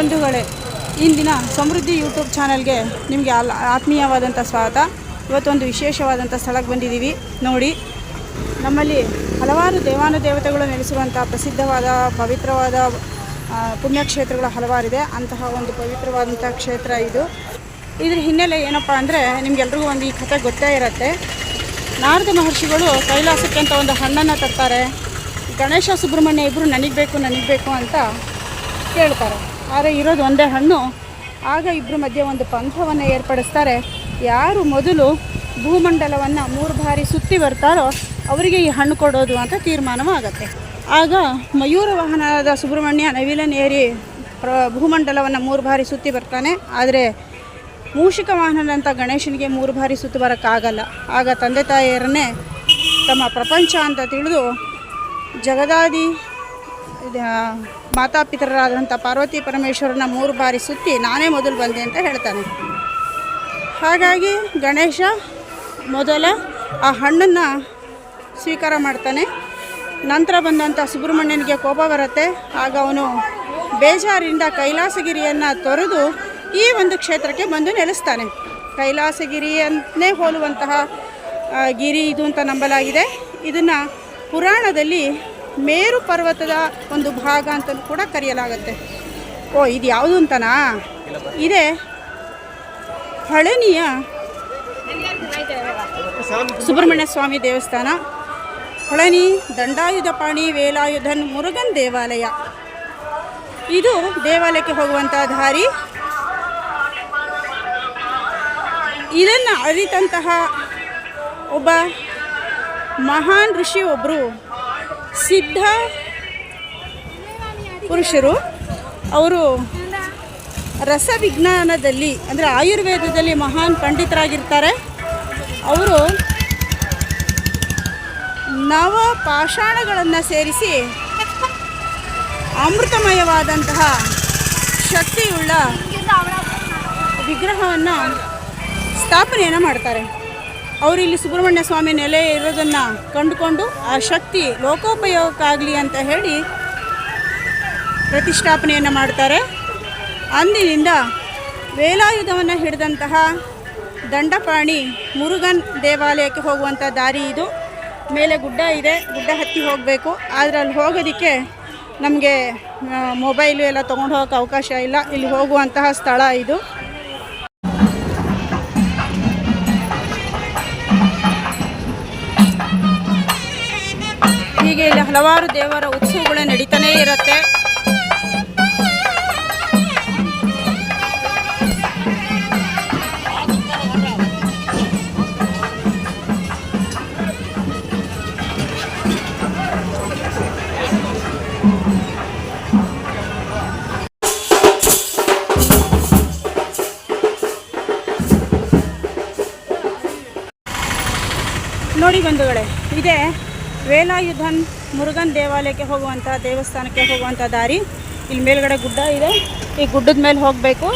ಬಂಧುಗಳೇ, ಇಂದಿನ ಸಮೃದ್ಧಿ ಯೂಟ್ಯೂಬ್ ಚಾನಲ್ಗೆ ನಿಮಗೆ ಅಲ್ ಆತ್ಮೀಯವಾದಂಥ ಸ್ವಾಗತ. ಇವತ್ತೊಂದು ವಿಶೇಷವಾದಂಥ ಸ್ಥಳಕ್ಕೆ ಬಂದಿದ್ದೀವಿ. ನೋಡಿ, ನಮ್ಮಲ್ಲಿ ಹಲವಾರು ದೇವಾನುದೇವತೆಗಳು ನೆಲೆಸಿರುವಂಥ ಪ್ರಸಿದ್ಧವಾದ, ಪವಿತ್ರವಾದ ಪುಣ್ಯಕ್ಷೇತ್ರಗಳು ಹಲವಾರಿದೆ. ಅಂತಹ ಒಂದು ಪವಿತ್ರವಾದಂಥ ಕ್ಷೇತ್ರ ಇದು. ಇದ್ರ ಹಿನ್ನೆಲೆ ಏನಪ್ಪ ಅಂದರೆ ನಿಮಗೆಲ್ರಿಗೂ ಒಂದು ಈ ಕಥೆ ಗೊತ್ತೇ ಇರುತ್ತೆ. ನಾರದ ಮಹರ್ಷಿಗಳು ಕೈಲಾಸಕ್ಕೆ ಒಂದು ಹಣ್ಣನ್ನು ತರ್ತಾರೆ. ಗಣೇಶ ಸುಬ್ರಹ್ಮಣ್ಯ ಇಬ್ಬರು ನನಗೆ ಬೇಕು ನನಗೆ ಬೇಕು ಅಂತ ಕೇಳ್ತಾರೆ. ಆದರೆ ಇರೋದು ಒಂದೇ ಹಣ್ಣು. ಆಗ ಇಬ್ಬರ ಮಧ್ಯೆ ಒಂದು ಪಂಥವನ್ನು ಏರ್ಪಡಿಸ್ತಾರೆ. ಯಾರು ಮೊದಲು ಭೂಮಂಡಲವನ್ನು ಮೂರು ಬಾರಿ ಸುತ್ತಿ ಬರ್ತಾರೋ ಅವರಿಗೆ ಈ ಹಣ್ಣು ಕೊಡೋದು ಅಂತ ತೀರ್ಮಾನವಾಗತ್ತೆ. ಆಗ ಮಯೂರ ವಾಹನದ ಸುಬ್ರಹ್ಮಣ್ಯ ನವಿಲನ್ ಏರಿ ಪ್ರ, ಭೂಮಂಡಲವನ್ನು ಮೂರು ಬಾರಿ ಸುತ್ತಿ ಬರ್ತಾನೆ. ಆದರೆ ಮೂಷಿಕ ವಾಹನದಂಥ ಗಣೇಶನಿಗೆ ಮೂರು ಬಾರಿ ಸುತ್ತಿ ಬರೋಕ್ಕಾಗಲ್ಲ. ಆಗ ತಂದೆ ತಾಯಿಯರನ್ನೇ ತಮ್ಮ ಪ್ರಪಂಚ ಅಂತ ತಿಳಿದು ಜಗದಾದಿ ಆ, ಮಾತಾಪಿತರರಾದಂಥ ಪಾರ್ವತಿ ಪರಮೇಶ್ವರನ ಮೂರು ಬಾರಿ ಸುತ್ತಿ ನಾನೇ ಮೊದಲು ಬಂದೆ ಅಂತ ಹೇಳ್ತಾನೆ. ಹಾಗಾಗಿ ಗಣೇಶ ಮೊದಲ ಆ ಹಣ್ಣನ್ನು ಸ್ವೀಕಾರ ಮಾಡ್ತಾನೆ. ನಂತರ ಬಂದಂಥ ಸುಬ್ರಹ್ಮಣ್ಯನಿಗೆ ಕೋಪ ಬರುತ್ತೆ. ಆಗ ಅವನು ಬೇಜಾರಿಂದ ಕೈಲಾಸಗಿರಿಯನ್ನು ತೊರೆದು ಈ ಒಂದು ಕ್ಷೇತ್ರಕ್ಕೆ ಬಂದು ನೆಲೆಸ್ತಾನೆ. ಕೈಲಾಸಗಿರಿಯನ್ನೇ ಹೋಲುವಂತಹ ಗಿರಿ ಇದು ಅಂತ ನಂಬಲಾಗಿದೆ. ಇದನ್ನು ಪುರಾಣದಲ್ಲಿ ಮೇರು ಪರ್ವತದ ಒಂದು ಭಾಗ ಅಂತಲೂ ಕೂಡ ಕರೆಯಲಾಗುತ್ತೆ. ಓ, ಇದು ಯಾವುದು ಅಂತನಾ? ಇದೆ ಹಳನಿಯ ಸುಬ್ರಹ್ಮಣ್ಯ ಸ್ವಾಮಿ ದೇವಸ್ಥಾನ. ಹೊಳನಿ ದಂಡಾಯುಧಪಾಣಿ ವೇಲಾಯುಧನ್ ಮುರುಗನ್ ದೇವಾಲಯ. ಇದು ದೇವಾಲಯಕ್ಕೆ ಹೋಗುವಂಥ ದಾರಿ. ಇದನ್ನು ಅರಿತಂತಹ ಒಬ್ಬ ಮಹಾನ್ ಋಷಿ ಒಬ್ಬರು ಸಿದ್ಧ ಪುರುಷರು. ಅವರು ರಸವಿಜ್ಞಾನದಲ್ಲಿ, ಅಂದರೆ ಆಯುರ್ವೇದದಲ್ಲಿ ಮಹಾನ್ ಪಂಡಿತರಾಗಿರ್ತಾರೆ. ಅವರು ನವ ಪಾಷಾಣಗಳನ್ನು ಸೇರಿಸಿ ಅಮೃತಮಯವಾದಂತಹ ಶಕ್ತಿಯುಳ್ಳ ವಿಗ್ರಹವನ್ನು ಸ್ಥಾಪನೆಯನ್ನು ಮಾಡ್ತಾರೆ. ಅವರು ಇಲ್ಲಿ ಸುಬ್ರಹ್ಮಣ್ಯ ಸ್ವಾಮಿ ನೆಲೆ ಇರೋದನ್ನು ಕಂಡುಕೊಂಡು ಆ ಶಕ್ತಿ ಲೋಕೋಪಯೋಗಕ್ಕಾಗಲಿ ಅಂತ ಹೇಳಿ ಪ್ರತಿಷ್ಠಾಪನೆಯನ್ನು ಮಾಡ್ತಾರೆ. ಅಂದಿನಿಂದ ವೇಲಾಯುಧವನ್ನು ಹಿಡಿದಂತಹ ದಂಡಪಾಣಿ ಮುರುಗನ್ ದೇವಾಲಯಕ್ಕೆ ಹೋಗುವಂಥ ದಾರಿ ಇದು. ಮೇಲೆ ಗುಡ್ಡ ಇದೆ, ಗುಡ್ಡ ಹತ್ತಿ ಹೋಗಬೇಕು. ಆದರೆ ಅಲ್ಲಿ ಹೋಗೋದಕ್ಕೆ ನಮಗೆ ಮೊಬೈಲು ಎಲ್ಲ ತೊಗೊಂಡು ಹೋಗೋಕ್ಕೆ ಅವಕಾಶ ಇಲ್ಲ. ಇಲ್ಲಿ ಹೋಗುವಂತಹ ಸ್ಥಳ ಇದು. ಹಲವಾರು ದೇವರ ಉತ್ಸವಗಳು ನಡೀತಾನೇ ಇರುತ್ತೆ. ನೋಡಿ ಬಂಧುಗಳೇ ಇದೆ ವೇಲಾಯುಧನ್ ಮುರುಗನ್ ದೇವಾಲಯಕ್ಕೆ ಹೋಗುವಂಥ ದೇವಸ್ಥಾನಕ್ಕೆ ಹೋಗುವಂಥ ದಾರಿ ಇಲ್ಲಿ ಮೇಲ್ಗಡೆ ಗುಡ್ಡ ಇದೆ. ಈ ಗುಡ್ಡದ ಮೇಲೆ ಹೋಗಬೇಕು.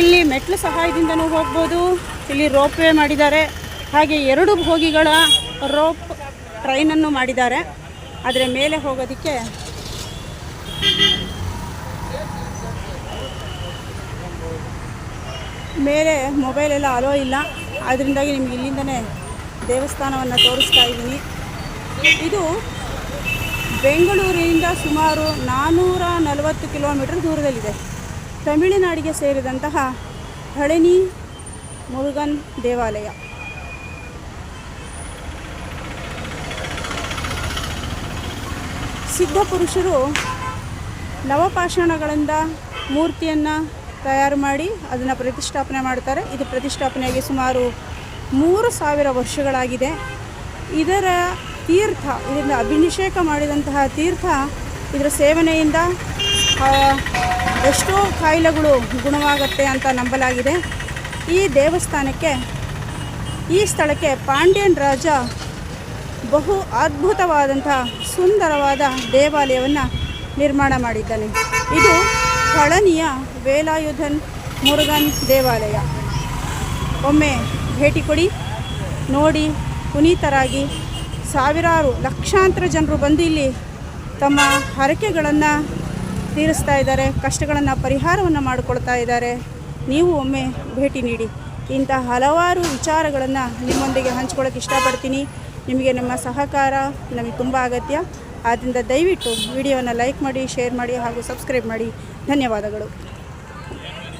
ಇಲ್ಲಿ ಮೆಟ್ಲು ಸಹಾಯದಿಂದನೂ ಹೋಗ್ಬೋದು. ಇಲ್ಲಿ ರೋಪ್ ವೇ ಮಾಡಿದ್ದಾರೆ. ಹಾಗೆ ಎರಡು ಭೋಗಿಗಳ ರೋಪ್ ಟ್ರೈನನ್ನು ಮಾಡಿದ್ದಾರೆ. ಆದರೆ ಮೇಲೆ ಹೋಗೋದಕ್ಕೆ ಮೇಲೆ ಮೊಬೈಲೆಲ್ಲ ಅಲೋ ಇಲ್ಲ. ಅದರಿಂದಾಗಿ ನಿಮ್ಗೆ ಇಲ್ಲಿಂದನೇ ದೇವಸ್ಥಾನವನ್ನು ತೋರಿಸ್ತಾ ಇದ್ದೀನಿ. ಇದು ಬೆಂಗಳೂರಿನಿಂದ ಸುಮಾರು ನಾನ್ನೂರ ನಲವತ್ತು ಕಿಲೋಮೀಟರ್ ದೂರದಲ್ಲಿದೆ. ತಮಿಳುನಾಡಿಗೆ ಸೇರಿದಂತಹ ಹಳನಿ ಮುರುಗನ್ ದೇವಾಲಯ. ಸಿದ್ಧಪುರುಷರು ನವಪಾಷಾಣಗಳಿಂದ ಮೂರ್ತಿಯನ್ನು ತಯಾರು ಮಾಡಿ ಅದನ್ನು ಪ್ರತಿಷ್ಠಾಪನೆ ಮಾಡ್ತಾರೆ. ಇದು ಪ್ರತಿಷ್ಠಾಪನೆಯಾಗಿ ಸುಮಾರು ಮೂರು ಸಾವಿರ ವರ್ಷಗಳಾಗಿದೆ. ಇದರ ತೀರ್ಥ, ಇದರಿಂದ ಅಭಿಷೇಕ ಮಾಡಿದಂತಹ ತೀರ್ಥ ಇದರ ಸೇವನೆಯಿಂದ ಎಷ್ಟೋ ಕಾಯಿಲೆಗಳು ಗುಣವಾಗುತ್ತೆ ಅಂತ ನಂಬಲಾಗಿದೆ. ಈ ದೇವಸ್ಥಾನಕ್ಕೆ, ಈ ಸ್ಥಳಕ್ಕೆ ಪಾಂಡ್ಯನ್ ರಾಜ ಬಹು ಅದ್ಭುತವಾದಂಥ ಸುಂದರವಾದ ದೇವಾಲಯವನ್ನು ನಿರ್ಮಾಣ ಮಾಡಿದ್ದಾನೆ. ಇದು ಪಳನಿಯ ವೇಲಾಯುಧನ್ ಮುರುಗನ್ ದೇವಾಲಯ. ಒಮ್ಮೆ ಭೇಟಿ ಕೊಡಿ. ನೋಡಿ ಪುನೀತರಾಗಿ ಸಾವಿರಾರು ಲಕ್ಷಾಂತರ ಜನರು ಬಂದು ಇಲ್ಲಿ ತಮ್ಮ ಹರಕೆಗಳನ್ನು ತೀರಿಸ್ತಾ ಇದ್ದಾರೆ, ಕಷ್ಟಗಳನ್ನು ಪರಿಹಾರವನ್ನು ಮಾಡಿಕೊಳ್ತಾ ಇದ್ದಾರೆ. ನೀವು ಒಮ್ಮೆ ಭೇಟಿ ನೀಡಿ. ಇಂಥ ಹಲವಾರು ವಿಚಾರಗಳನ್ನು ನಿಮ್ಮೊಂದಿಗೆ ಹಂಚ್ಕೊಳ್ಳೋಕೆ ಇಷ್ಟಪಡ್ತೀನಿ. ನಿಮಗೆ ನಮ್ಮ ಸಹಕಾರ ನಮಗೆ ತುಂಬ ಅಗತ್ಯ. ಆದ್ದರಿಂದ ದಯವಿಟ್ಟು ವಿಡಿಯೋವನ್ನು ಲೈಕ್ ಮಾಡಿ, ಶೇರ್ ಮಾಡಿ ಹಾಗೂ ಸಬ್ಸ್ಕ್ರೈಬ್ ಮಾಡಿ. ಧನ್ಯವಾದಗಳು.